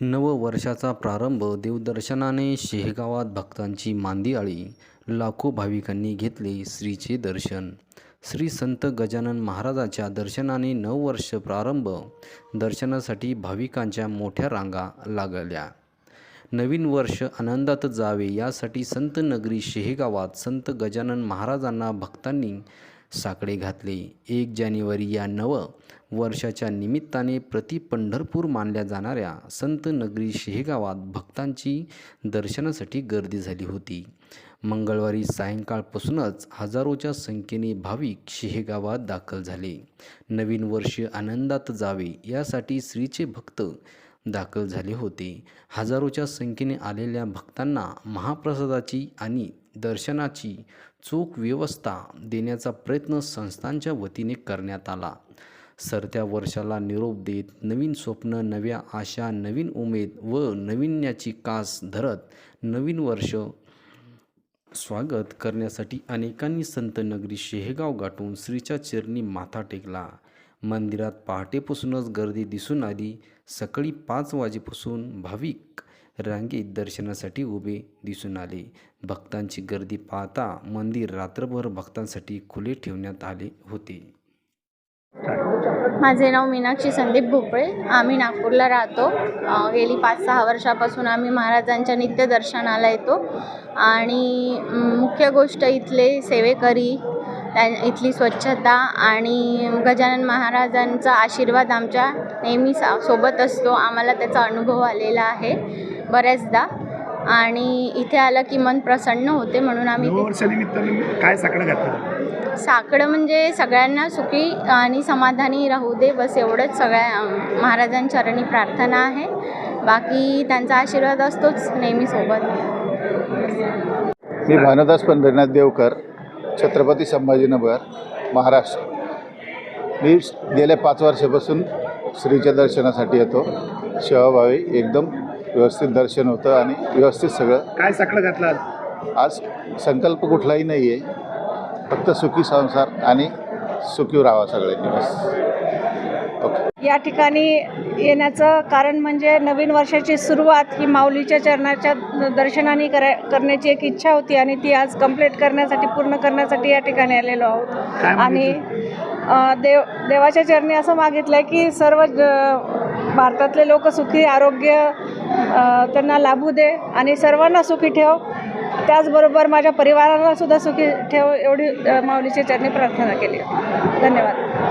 नववर्षाचा प्रारंभ देवदर्शनाने शेहेगावात भक्तांची मांदी आली लाखो भाविकांनी घेतले श्रीचे दर्शन. श्री संत गजानन महाराजांच्या दर्शनाने नववर्ष प्रारंभ. दर्शनासाठी भाविकांच्या मोठ्या रांगा लागल्या. नवीन वर्ष आनंदात जावे यासाठी संत नगरी शेहेगावात संत गजानन महाराजांना भक्तांनी साकडे घातले. एक जानेवारी या नव वर्षाच्या निमित्ताने प्रति पंढरपूर मानल्या जाणाऱ्या संत नगरी शेहेगावात भक्तांची दर्शनासाठी गर्दी झाली होती. मंगळवारी सायंकाळपासूनच हजारोच्या संख्येने भाविक शेहेगावात दाखल झाले. नवीन वर्ष आनंदात जावे यासाठी श्रीचे भक्त दाखल झाले होते. हजारोच्या संख्येने आलेल्या भक्तांना महाप्रसादाची आणि दर्शनाची चोख व्यवस्था देण्याचा प्रयत्न संस्थांच्या वतीने करण्यात आला. सरत्या वर्षाला निरोप देत नवीन स्वप्न नव्या आशा नवीन उमेद व नवीन्याची कास धरत नवीन वर्ष स्वागत करण्यासाठी अनेकांनी संत नगरी शेहेगाव गाठून श्रीच्या चरणी माथा टेकला. मंदिरात पहाटेपासूनच गर्दी दिसून आली. सकाळी पाच वाजेपासून भाविक रांगेत दर्शनासाठी उभे दिसून आले. भक्तांची गर्दी पाहता मंदिर रात्रभर भक्तांसाठी खुले ठेवण्यात आले होते. माझे नाव मीनाक्षी संदीप भोपळे. आम्ही नागपूरला राहतो. गेली पाच सहा वर्षापासून आम्ही महाराजांच्या नित्यदर्शनाला येतो. आणि मुख्य गोष्ट इथले सेवेकरी त्या इथली स्वच्छता आणि गजानन महाराजांचा आशीर्वाद आमच्या नेहमी सा सोबत असतो. आम्हाला त्याचा अनुभव आलेला आहे बऱ्याचदा. आणि इथे आलं की मन प्रसन्न होते म्हणून आम्ही नववर्षानिमित्तानं काय साकडं घातलं? साकडं म्हणजे सगळ्यांना सुखी आणि समाधानी राहू दे बस एवढंच. सगळ्या महाराजांचरणी प्रार्थना आहे. बाकी त्यांचा आशीर्वाद असतोच नेहमी सोबत. मी भानुदास पंढरीनाथ देवकर. छत्रपती संभाजीनगर महाराष्ट्र. मी गेल्या पाच वर्षापासून श्रीच्या दर्शनासाठी येतो. सेवाभावी एकदम व्यवस्थित दर्शन होतं आणि व्यवस्थित सगळं. काय साकडं घातलं आज? आज संकल्प कुठलाही नाही आहे. फक्त सुखी संसार आणि सुखी राहावा सगळ्यांनी बस ओके. या ठिकाणी येण्याचं कारण म्हणजे नवीन वर्षाची सुरुवात ही माऊलीच्या चरणाच्या दर्शनाने करा करण्याची एक इच्छा होती आणि ती आज कंप्लीट करण्यासाठी पूर्ण करण्यासाठी या ठिकाणी आलेलो आहोत. आणि देव देवाच्या चरणी असं मागितलं आहे की सर्व भारतातले लोक सुखी आरोग्य त्यांना लाभू दे आणि सर्वांना सुखी ठेव. त्याचबरोबर माझ्या परिवाराला सुद्धा सुखी ठेव एवढी माऊलीच्या चरणी प्रार्थना केली. धन्यवाद.